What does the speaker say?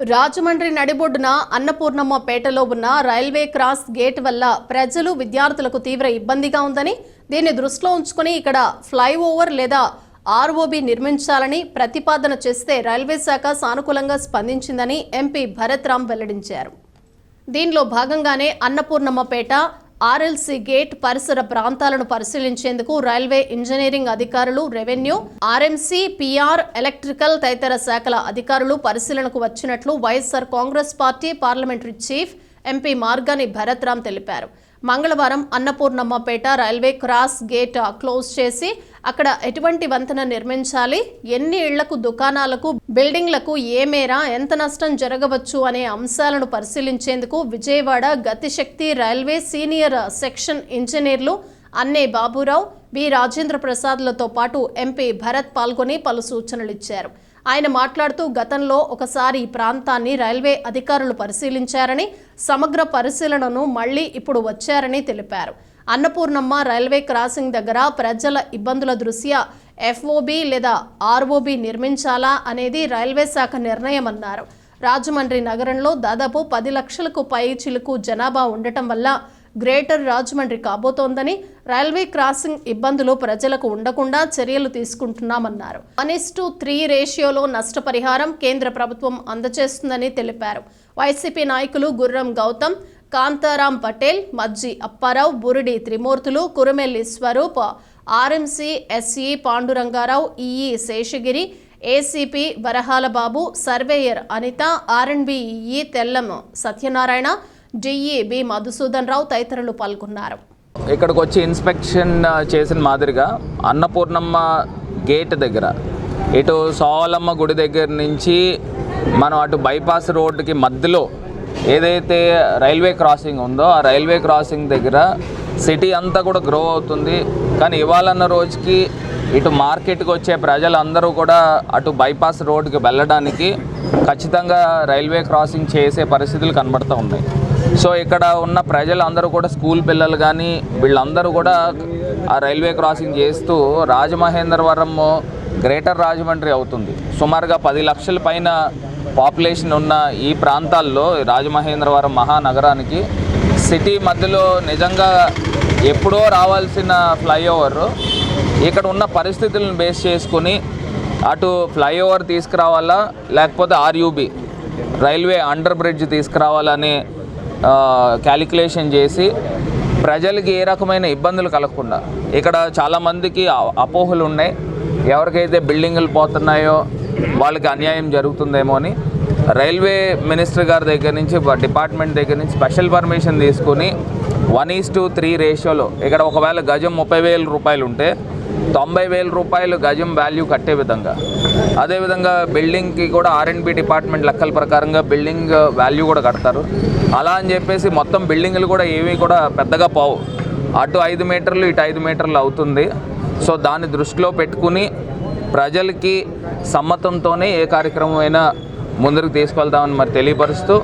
రాజమండ్రి నడిబొడ్డున అన్నపూర్ణమ్మ పేటలో ఉన్న రైల్వే క్రాస్ గేట్ వల్ల ప్రజలు విద్యార్థులకు తీవ్ర ఇబ్బందిగా ఉందని దీన్ని దృష్టిలో ఉంచుకుని ఇక్కడ ఫ్లైఓవర్ లేదా ఆర్ఓబి నిర్మించాలని ప్రతిపాదన చేస్తే రైల్వే శాఖ సానుకూలంగా స్పందించిందని ఎంపీ భరత్ రామ్ వెల్లడించారు. దీనిలో భాగంగానే అన్నపూర్ణమ్మపేట ఆర్ఎల్సీ గేట్ పరిసర ప్రాంతాలను పరిశీలించేందుకు రైల్వే ఇంజనీరింగ్ అధికారులు రెవెన్యూ ఆర్ఎంసీ పీఆర్ ఎలక్ట్రికల్ తదితర శాఖల అధికారులు పరిశీలనకు వచ్చినట్లు YSR Congress Party parliamentary chief MP Margani Bharat Ram తెలిపారు. మంగళవారం Annapurnammapeta railway cross gate close చేసి అక్కడ ఎటువంటి వంతెన నిర్మించాలి? ఎన్ని ఇళ్ళకు దుకాణాలకు బిల్డింగ్లకు ఏ మేర ఎంత నష్టం జరగవచ్చు అనే అంశాలను పరిశీలించేందుకు Vijayawada Gatishakti railway senior section ఇంజనీర్లు అన్నే బాబురావు బి రాజేంద్ర ప్రసాద్లతో పాటు ఎంపీ భరత్ పాల్గొని పలు సూచనలు ఇచ్చారు. ఆయన మాట్లాడుతూ గతంలో ఒకసారి ఈ ప్రాంతాన్ని రైల్వే అధికారులు పరిశీలించారని సమగ్ర పరిశీలనను మళ్ళీ ఇప్పుడు వచ్చారని తెలిపారు. అన్నపూర్ణమ్మ రైల్వే క్రాసింగ్ దగ్గర ప్రజల ఇబ్బందుల దృష్ట్యా ఎఫ్ఓబి లేదా ఆర్ఓబి నిర్మించాలా అనేది రైల్వే శాఖ నిర్ణయమన్నారు. రాజమండ్రి నగరంలో దాదాపు పది లక్షలకు పై చిలుకు జనాభా ఉండటం వల్ల గ్రేటర్ రాజమండ్రి కాబోతోందని రైల్వే క్రాసింగ్ ఇబ్బందులు ప్రజలకు ఉండకుండా చర్యలు తీసుకుంటున్నామన్నారు. వన్ ఇస్ టు త్రీ రేషియోలో నష్టపరిహారం కేంద్ర ప్రభుత్వం అందజేస్తుందని తెలిపారు. వైసీపీ నాయకులు Gurram Gautam Kantharam Patel Majji Apparao Buridi Trimurthulu Kurumelli Swaroop RMC SE Pandurangarao EE Seshagiri ACP Varahala Babu surveyor Anitha R and B Tellam Satyanarayana DE Madhusudan Rao తదితరులు పాల్గొన్నారు. ఇక్కడికి వచ్చి ఇన్స్పెక్షన్ చేసిన మాదిరిగా అన్నపూర్ణమ్మ గేట్ దగ్గర ఇటు సోలమ్మ గుడి దగ్గర నుంచి మనం అటు బైపాస్ రోడ్డుకి మధ్యలో ఏదైతే రైల్వే క్రాసింగ్ ఉందో ఆ రైల్వే క్రాసింగ్ దగ్గర సిటీ అంతా కూడా గ్రో అవుతుంది. కానీ ఇవాళన్న రోజుకి ఇటు మార్కెట్కి వచ్చే ప్రజలందరూ కూడా అటు బైపాస్ రోడ్డుకి వెళ్ళడానికి ఖచ్చితంగా రైల్వే క్రాసింగ్ చేసే పరిస్థితులు కనబడుతూ ఉన్నాయి. సో ఇక్కడ ఉన్న ప్రజలందరూ కూడా స్కూల్ పిల్లలు కానీ వీళ్ళందరూ కూడా ఆ రైల్వే క్రాసింగ్ చేస్తూ రాజమహేంద్రవరం గ్రేటర్ రాజమండ్రి అవుతుంది. సుమారుగా పది లక్షల పైన పాపులేషన్ ఉన్న ఈ ప్రాంతాల్లో రాజమహేంద్రవరం మహానగరానికి సిటీ మధ్యలో నిజంగా ఎప్పుడో రావాల్సిన ఫ్లైఓవర్. ఇక్కడ ఉన్న పరిస్థితులను బేస్ చేసుకుని అటు ఫ్లైఓవర్ తీసుకురావాలా లేకపోతే ఆర్యూబి రైల్వే అండర్ బ్రిడ్జ్ తీసుకురావాలని క్యాలిక్యులేషన్ చేసి ప్రజలకి ఏ రకమైన ఇబ్బందులు కలగకుండా. ఇక్కడ చాలామందికి అపోహలు ఉన్నాయి. ఎవరికైతే బిల్డింగులు పోతున్నాయో వాళ్ళకి అన్యాయం జరుగుతుందేమో అని రైల్వే మినిస్టర్ గారి దగ్గర నుంచి డిపార్ట్మెంట్ దగ్గర నుంచి స్పెషల్ పర్మిషన్ తీసుకుని వన్ ఈస్ టు త్రీ రేషియోలో ఇక్కడ ఒకవేళ గజం ముప్పై వేల రూపాయలు ఉంటే తొంభై వేల రూపాయలు గజం వాల్యూ కట్టే విధంగా. అదేవిధంగా బిల్డింగ్కి కూడా ఆర్ఎండ్బి డిపార్ట్మెంట్ లెక్కల ప్రకారంగా బిల్డింగ్ వాల్యూ కూడా కడతారు. అలా అని చెప్పేసి మొత్తం బిల్డింగ్లు కూడా ఏవి కూడా పెద్దగా పోవు. అటు ఐదు మీటర్లు ఇటు ఐదు మీటర్లు అవుతుంది. సో దాన్ని దృష్టిలో పెట్టుకుని ప్రజలకి సమ్మతంతోనే ఏ కార్యక్రమం అయినా ముందుకు తీసుకెళ్తామని మరి తెలియపరుస్తూ